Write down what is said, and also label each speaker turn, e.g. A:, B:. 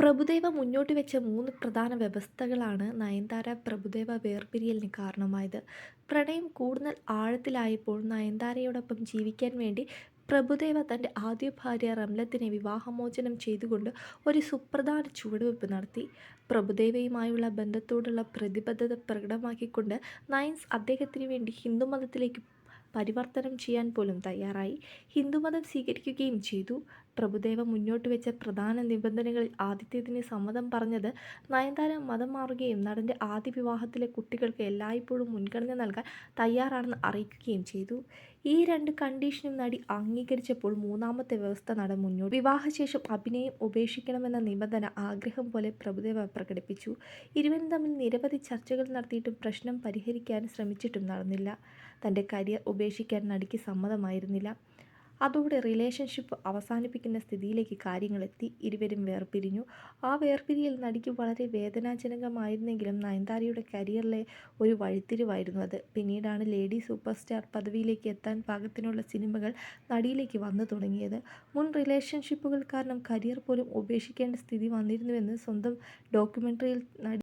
A: പ്രഭുദേവ മുന്നോട്ട് വെച്ച മൂന്ന് പ്രധാന വ്യവസ്ഥകളാണ് നയൻതാര പ്രഭുദേവ വേർപിരിയലിന് കാരണമായത്. പ്രണയം കൂടുതൽ ആഴത്തിലായപ്പോൾ നയൻതാരയോടൊപ്പം ജീവിക്കാൻ വേണ്ടി പ്രഭുദേവ തന്റെ ആദ്യ ഭാര്യ റംലത്തിനെ വിവാഹമോചനം ചെയ്തുകൊണ്ട് ഒരു സുപ്രധാന ചുവടുവെപ്പ് നടത്തി. പ്രഭുദേവയുമായുള്ള ബന്ധത്തോടുള്ള പ്രതിബദ്ധത പ്രകടമാക്കിക്കൊണ്ട് നയൻസ് അദ്ദേഹത്തിന് വേണ്ടി ഹിന്ദുമതത്തിലേക്ക് പരിവർത്തനം ചെയ്യാൻ പോലും തയ്യാറായി. ഹിന്ദുമതം സ്വീകരിക്കുകയും ചെയ്തു. പ്രഭുദേവ മുന്നോട്ട് വെച്ച പ്രധാന നിബന്ധനകളിൽ ആദ്യത്തേതിന് സമ്മതം പറഞ്ഞത് നയൻതാര മതം മാറുകയും നടന്റെ ആദ്യ വിവാഹത്തിലെ കുട്ടികൾക്ക് എല്ലായ്പ്പോഴും മുൻഗണന നൽകാൻ തയ്യാറാണെന്ന് അറിയിക്കുകയും ചെയ്തു. ഈ രണ്ട് കണ്ടീഷനും നടി അംഗീകരിച്ചപ്പോൾ മൂന്നാമത്തെ വ്യവസ്ഥ നടൻ മുന്നോട്ട് വിവാഹശേഷം അഭിനയം ഉപേക്ഷിക്കണമെന്ന നിബന്ധന ആഗ്രഹം പോലെ പ്രഭുദേവ പ്രകടിപ്പിച്ചു. ഇരുവരും തമ്മിൽ നിരവധി ചർച്ചകൾ നടത്തിയിട്ടും പ്രശ്നം പരിഹരിക്കാൻ ശ്രമിച്ചിട്ടും നടന്നില്ല. തന്റെ കരിയർ ഉപേക്ഷിക്കാൻ നടിക്ക് സമ്മതമായിരുന്നില്ല. അതോടെ റിലേഷൻഷിപ്പ് അവസാനിപ്പിക്കുന്ന സ്ഥിതിയിലേക്ക് കാര്യങ്ങളെത്തി. ഇരുവരും വേർപിരിഞ്ഞു. ആ വേർപിരിയൽ നടിക്ക് വളരെ വേദനാജനകമായിരുന്നെങ്കിലും നയൻതാരയുടെ കരിയറിലെ ഒരു വഴിത്തിരിവായിരുന്നു അത്. പിന്നീടാണ് ലേഡി സൂപ്പർ സ്റ്റാർ പദവിയിലേക്ക് എത്താൻ പാകത്തിനുള്ള സിനിമകൾ നടിയിലേക്ക് വന്നു തുടങ്ങിയത്. മുൻ റിലേഷൻഷിപ്പുകൾ കാരണം കരിയർ പോലും ഉപേക്ഷിക്കേണ്ട സ്ഥിതി വന്നിരുന്നുവെന്ന് സ്വന്തം ഡോക്യുമെന്ററിയിൽ നടി